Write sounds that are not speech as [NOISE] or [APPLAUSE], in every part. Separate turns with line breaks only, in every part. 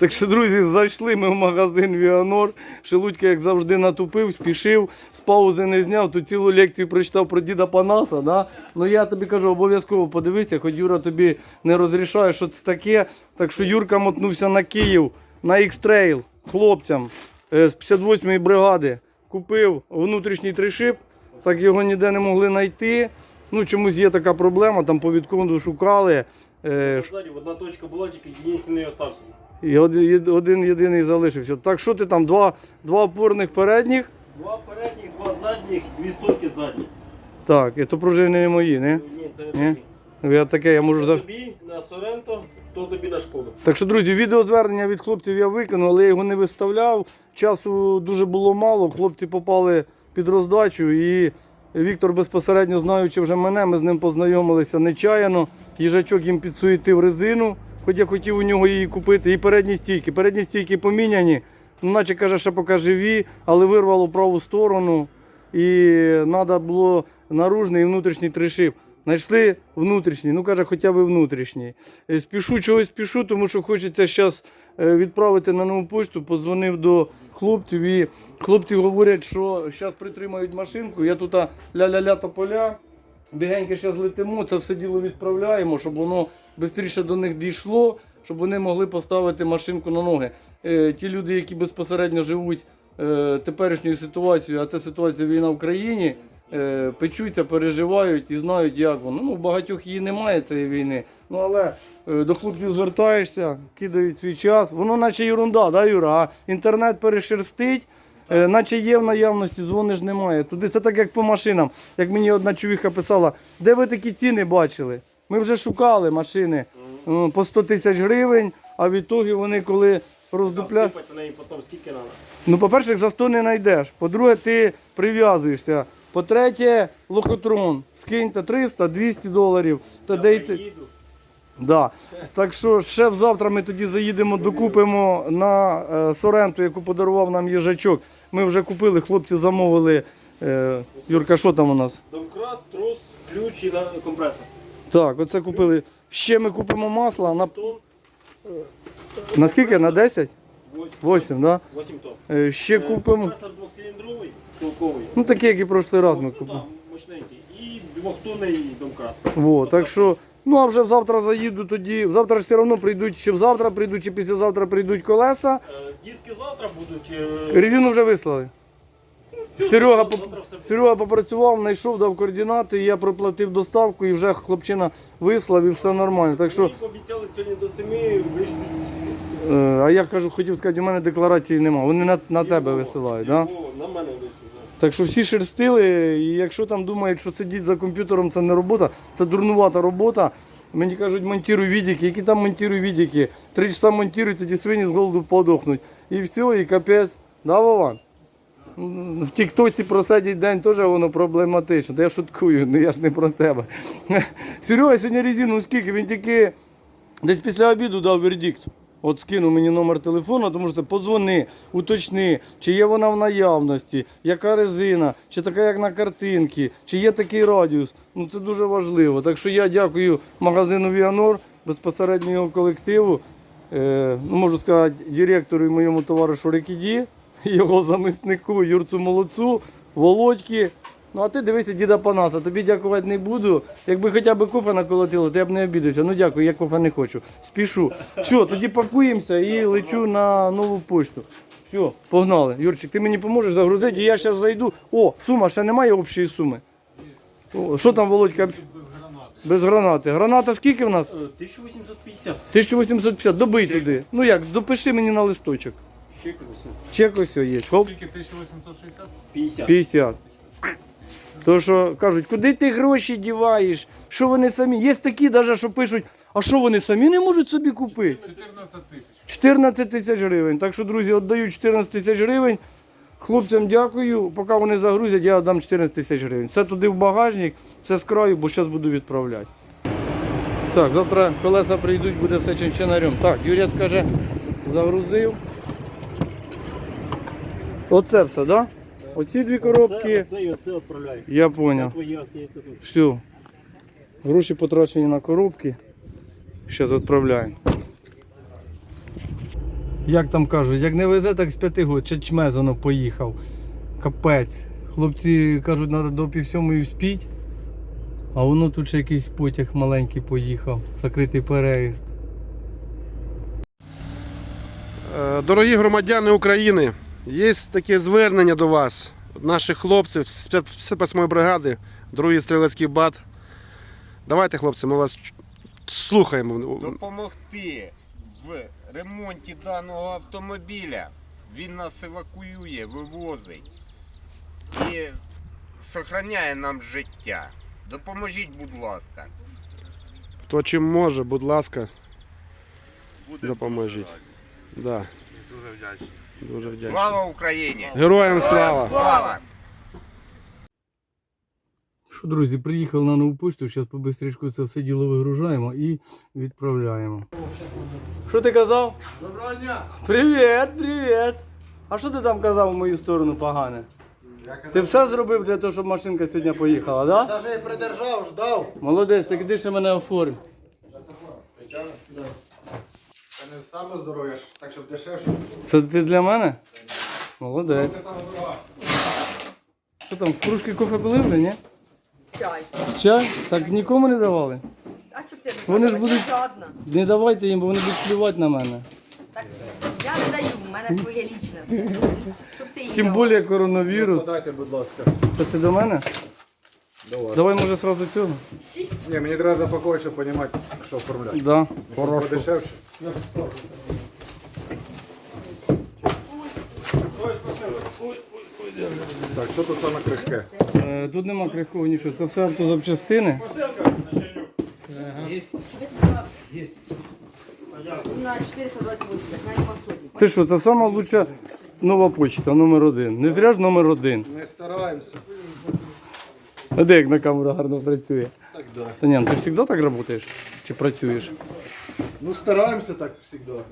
Так що, друзі, зайшли ми в магазин Віанор. Шелудька, як завжди, натупив, спішив, з паузи не зняв, тут цілу лекцію прочитав про діда Панаса. Да? Ну я тобі кажу, обов'язково подивися, хоч Юра тобі не розрішає, що це таке. Так що Юрка мотнувся на Київ, на X-Trail хлопцям е, з 58-ї бригади. Купив внутрішній тришип, так його ніде не могли знайти. Ну, чомусь є така проблема, там по відконду шукали. Е,
Ззаді одна точка була, тільки єдиний остався.
І один, єдиний залишився. Так що ти там, два, два опорних передніх?
Два передніх, два задніх, дві стойки задні.
Так, і то пружини не мої, не?
Ні, це не
Ні? Я таке, я можу
То тобі на Соренто, то тобі на шкоду.
Так що, друзі, відеозвернення від хлопців я виконав, але я його не виставляв. Часу дуже було мало. Хлопці попали під роздачу і Віктор безпосередньо знаючи вже мене, ми з ним познайомилися нечаяно. Їжачок їм підсуетив резину, хоч я хотів у нього її купити. І передні стійки. Передні стійки поміняні, ну, наче каже, ще поки живі, але вирвало праву сторону. І треба було наружний і внутрішній тришип. Знайшли внутрішній, ну каже, хоча б внутрішній. Е, Спішу чогось спішу, тому що хочеться зараз відправити на нову почту. Позвонив до хлопців і хлопці говорять, що зараз притримають машинку. Я тут ля-ля-ля тополя. Бігенько зараз летимо, це все діло відправляємо, щоб воно швидше до них дійшло, щоб вони могли поставити машинку на ноги. Е, ті люди, які безпосередньо живуть е, теперішньою ситуацією, а це ситуація війна в країні, е, печуться, переживають і знають, як воно. Ну, в багатьох її немає цієї війни. Ну але до хлопців звертаєшся, кидають свій час. Воно наче ерунда, да, Юра? А інтернет перешерстить. Е, Наче є в наявності, дзвониш немає. Туди це так як по машинам. Як мені одна чувіха писала, де ви такі ціни бачили? Ми вже шукали машини по 100 тисяч гривень, а в ітогі вони коли роздупляють. Ну, по-перше, за 100 не знайдеш. По-друге, ти прив'язуєшся. По-третє, лохотрон. Скиньте 300, 200 доларів. Та
Я
дейте. Да. Так що ще завтра ми тоді заїдемо, докупимо на е, Соренту, яку подарував нам їжачок. Ми вже купили, хлопці замовили. Е, Юрка, що там у нас?
Домкрат, трос, ключ і на компресор.
Так, оце купили. Ще ми купимо масло на,
Тон,
на скільки? На 10?
8,
8, да?
8 тонн.
Е, Ще
Е,
купимо.
Компресор двохциліндровий, толковий.
Ну такий, як і прошлий раз ми
Ну,
купили.
там, мощненький. І двохтонний домкрат.
Во, так що, ну а вже завтра заїду тоді. Завтра ж все одно прийдуть, чи завтра прийдуть, чи післязавтра прийдуть колеса.
Е, Диски завтра будуть. е,
Резину вже вислали.
всю
Серега,
завтра все буде.
Серега попрацював, знайшов, дав координати, я проплатив доставку і вже хлопчина вислав і все нормально. Так що,
Мені пообіцяли сьогодні до 7 вийшли диски.
е, а я кажу, хотів сказати, у мене декларації немає. Вони на, на тебе висилають. Да?
На мене вийшли.
Так що всі шерстили, і якщо там думають, що сидіти за комп'ютером це не робота, це дурнувата робота. Мені кажуть, монтируй відіки, які там монтируй відіки. Три часа монтируй, тоді свині з голоду подохнуть. І все, і капець. Да, Вован? В Тіктоці просидіть день теж воно проблематично. Та я шуткую, ну я ж не про тебе. [LAUGHS] Серега сьогодні резину ну, скільки? Він тільки десь після обіду дав вердикт. От скинув мені номер телефону, тому що це подзвони, уточни, чи є вона в наявності, яка резина, чи така, як на картинці, чи є такий радіус. Ну це дуже важливо. Так що я дякую магазину Віанор, безпосередньо його колективу, е, ну, можу сказати, директору і моєму товаришу Рекіді, [LAUGHS] його заміснику Юрцу Молодцу, Володьки. Ну а ти дивися, діда Панаса, тобі дякувати не буду. Якби хоча б кофе наколотило, то я б не обідався. Ну дякую, я кофе не хочу. Спішу. Все, тоді пакуємося і лечу на нову пошту. Все, погнали. Юрчик, ти мені поможеш загрузити, і я зараз зайду. О, сума, ще немає общої суми. О, що там, Володька? Без гранати. Граната скільки в нас?
Е, 1850.
1850. Добий туди. Ну як, допиши мені на листочок.
Ще колись.
Чек ось є. Хоп.
Скільки 1860?
50.
50. То що кажуть, куди ти гроші діваєш? Що вони самі? Є такі, навіть, що пишуть, а що вони самі не можуть собі купити?
14 тисяч.
14 тисяч гривень. Так що, друзі, віддаю 14 тисяч гривень. Хлопцям дякую. Поки вони загрузять, я дам 14 тисяч гривень. Все туди в багажник, все з краю, бо зараз буду відправляти. Так, завтра колеса прийдуть, буде все чинчинарем. Так, Юрець каже, загрузив. Оце все, так? Да? Оці дві коробки.
Це, це і оце відправляю.
Я зрозумів.
Твої остається тут.
Все. Гроші потрачені на коробки. Зараз відправляємо. Як там кажуть, як не везе, так з п'яти год, чечмез воно поїхав. Капець. Хлопці кажуть, треба до пів сьомої вспіть. А воно тут ще якийсь потяг маленький поїхав, закритий переїзд.
Е, Дорогі громадяни України, є таке звернення до вас, наших хлопців з 58-ї бригади, 2-й стрілецький бат. Давайте, хлопці, ми вас слухаємо.
допомогти в ремонті даного автомобіля. Він нас евакуює, вивозить і зберігає нам життя. Допоможіть, будь ласка.
Хто чим може, будь ласка, допоможіть. Да.
Дуже вдячний.
Дуже вдячний.
Слава Україні!
Героям слава!
Слава!
Що, друзі, приїхали на нову почту, зараз побистрічку це все діло вигружаємо і відправляємо. Що ти казав?
Доброго дня!
Привіт, привіт! А що ти там казав в мою сторону погане? Ти все зробив для того, щоб машинка сьогодні поїхала, так? Да?
Даже і придержав, ждав.
Молодець, так іди ще мене оформ.
Це не саме здоров'я, так щоб дешевше.
Це ти для мене? Молодець. Що там, з кружки кофе пили вже, ні?
Чай.
Чай? Так нікому не давали.
А що це?
Вони ж будуть-. Не давайте їм, бо вони будуть плювати на мене.
Так, я не даю, в мене своє лічне. Щоб це їм
Тим більше коронавірус.
Подайте, будь ласка.
Це ти до мене?
До вас.
Давай може сразу цього.
Ні, мені треба запакувати, щоб розуміти, що оформляти.
Да.
Подешевше. Так, що тут саме крихке?
Е, Тут нема крихкого нічого, це все автозапчастини.
На 428, так на сотні.
Ти що, це сама лучша нова почта, номер один. Не зря ж номер один.
Ми стараємося.
А де як на камеру гарно працює?
Так, да.
Та ні, ну ти завжди так працюєш? Чи працюєш?
Ну стараємося так завжди.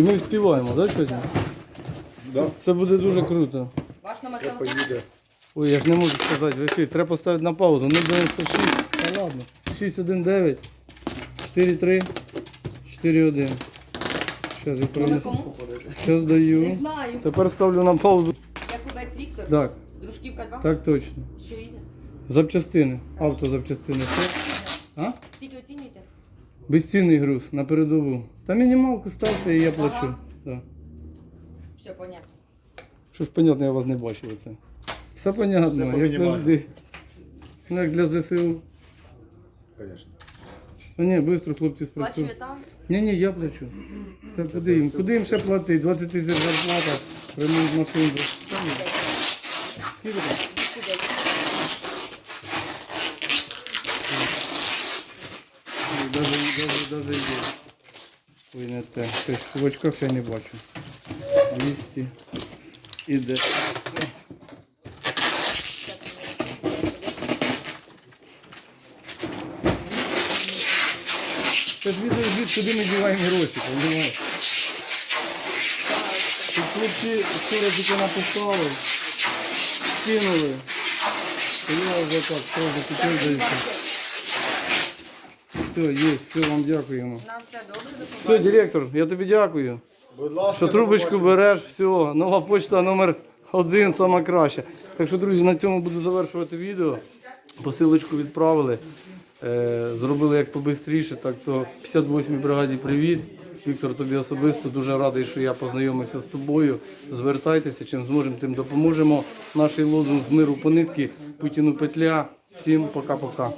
І ми вспіваємо, так, сьогодні?
Да.
Це буде дуже круто.
Ваш номер телефону?
Поїде.
Ой, я ж не можу сказати, в ефір. Треба поставити на паузу. 096. Та ладно. 619 43 41. Зараз я перенесу.
кому?
Зараз даю.
Не знаю.
Тепер ставлю на паузу.
Якубець Віктор?
Так,
Дружківка 2?
так точно.
Що йде?
Запчастини, автозапчастини. Все. А?
Скільки оцінюєте?
Безцінний груз на передову. Та мінімалку ставте і я плачу.
Ага.
Так.
Все, понятно.
Що ж понятно, я вас не бачив оце. Все понятно,
Все по
як завжди. Ну, Як для ЗСУ.
Звісно.
Ну ні, швидко хлопці
Плачує там?
Ні, ні, я плачу. Та куди їм? Куди їм ще платити? 20 тисяч зарплата, ремонт машин. Скільки там? Даже, даже є. Ой, не те. Ж В ще не бачу. 200. Іде. Це ж відеозвіт, куди ми діваємо гроші? Тут хлопці вчора тільки написали, скинули. То Я вже так сразу купив дивіться. Все, є, все, вам дякуємо.
Нам все добре, до
Все, директор, я тобі дякую.
Будь ласка,
Що трубочку береш, все, нова почта номер один, сама краща. Так що, друзі, на цьому буду завершувати відео. Посилочку відправили. Е, зробили як побистріше, так то 58-й бригаді привіт. Віктор, тобі особисто дуже радий, що я познайомився з тобою. Звертайтеся, чим зможемо, тим допоможемо. Наш лозунг з миру по нитки, Путіну петля. Всім пока-пока.